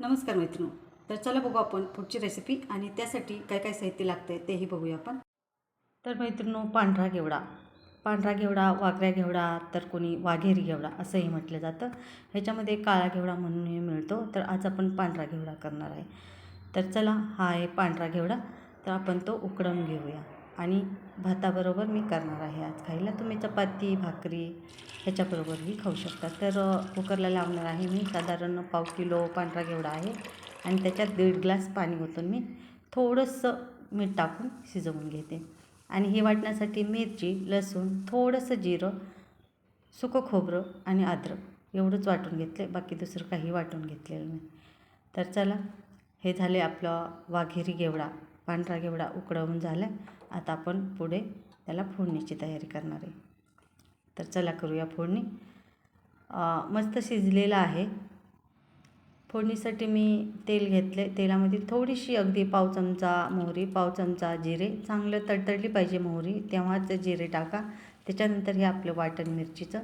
नमस्कार मित्रांनो. तर चला बघू आपण पुढची रेसिपी आणि त्यासाठी काय काय साहित्य लागतं आहे तेही बघूया आपण. तर मैत्रिणो पांढरा घेवडा. पांढरा घेवडा वाघऱ्या घेवडा तर कोणी वाघेरी घेवडा असंही म्हटलं जातं. ह्याच्यामध्ये काळा घेवडा म्हणूनही मिळतो. तर आज आपण पांढरा घेवडा करणार आहे. तर चला हा आहे पांढरा घेवडा. तर आपण तो उकडून घेऊया. आणि भाताबरोबर मी करणार आहे आज खायला. तुम्ही चपाती भाकरी ह्याच्याबरोबरही खाऊ शकता. तर कुकरला लावणार आहे मी साधारण पाव किलो पांढरा घेवडा आहे आणि त्याच्यात दीड ग्लास पाणी ओतून मी थोडंसं मीठ टाकून शिजवून घेते. आणि हे वाटण्यासाठी मिरची लसूण थोडंसं जिरं सुकं खोबरं आणि अद्रक एवढंच वाटून घेतले बाकी दुसरं काही वाटून घेतलेलं नाही. तर चला हे झाले आपलं वाघेरी घेवडा. पांढरा घेवडा उकडवून झाला. आता आपण पुढे त्याला फोडणीची तयारी करणार आहे. तर चला करूया फोडणी. मस्त शिजलेलं आहे. फोडणीसाठी मी तेल घेतले. तेलामध्ये थोडीशी अगदी पाव चमचा मोहरी पाव चमचा जिरे चांगलं तडतडली पाहिजे मोहरी तेव्हाच जिरे टाका. त्याच्यानंतर हे आपलं वाटण मिरचीचं.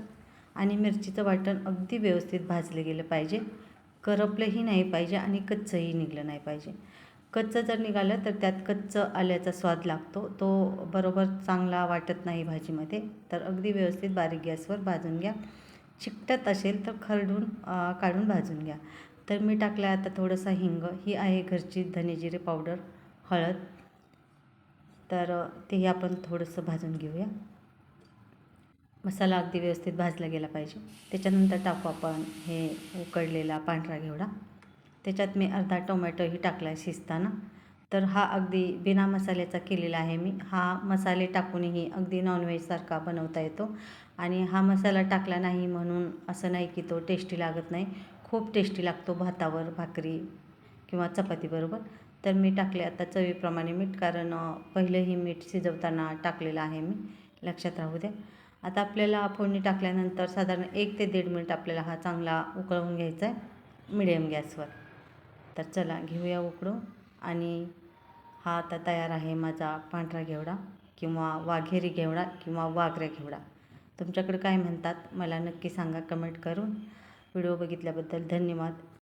आणि मिरचीचं वाटण अगदी व्यवस्थित भाजलं गेलं पाहिजे. करपलंही नाही पाहिजे आणि कच्चंही निघलं नाही पाहिजे. कच्चं जर निघालं तर त्यात कच्चं आल्याचा स्वाद लागतो. तो बरोबर चांगला वाटत नाही भाजीमध्ये. तर अगदी व्यवस्थित बारीक गॅसवर भाजून घ्या. चिकटत असेल तर खरडून काढून भाजून घ्या. तर मी टाकलं आता थोडंसं हिंग. ही आहे घरची धनेजिरे पावडर हळद. तर तेही आपण थोडंसं भाजून घेऊया. मसाला अगदी व्यवस्थित भाजला गेला पाहिजे. त्याच्यानंतर टाकू आपण हे उकडलेला पांढरा घेवडा. त्याच्यात मी अर्धा टोमॅटोही टाकला आहे शिजताना. तर हा अगदी बिना मसाल्याचा केलेला आहे मी. हा मसाले टाकूनही अगदी नॉनव्हेजसारखा बनवता येतो. आणि हा मसाला टाकला नाही म्हणून असं नाही की तो टेस्टी लागत नाही. खूप टेस्टी लागतो भातावर भाकरी किंवा चपातीबरोबर तर मी टाकले आता चवीप्रमाणे मीठ कारण पहिलंही मीठ शिजवताना टाकलेलं आहे मी. लक्षात राहू द्या. आता आपल्याला फोडणी टाकल्यानंतर साधारण एक ते दीड मिनिट आपल्याला हा चांगला उकळवून घ्यायचा आहे मिडियम गॅसवर. तर चला घेऊया उकडून. आणि हा आता तयार आहे माझा पांढरा घेवडा किंवा वाघेरी घेवडा किंवा वाघऱ्या घेवडा. तुमच्याकडे काय म्हणतात मला नक्की सांगा कमेंट करून. व्हिडिओ बघितल्याबद्दल धन्यवाद.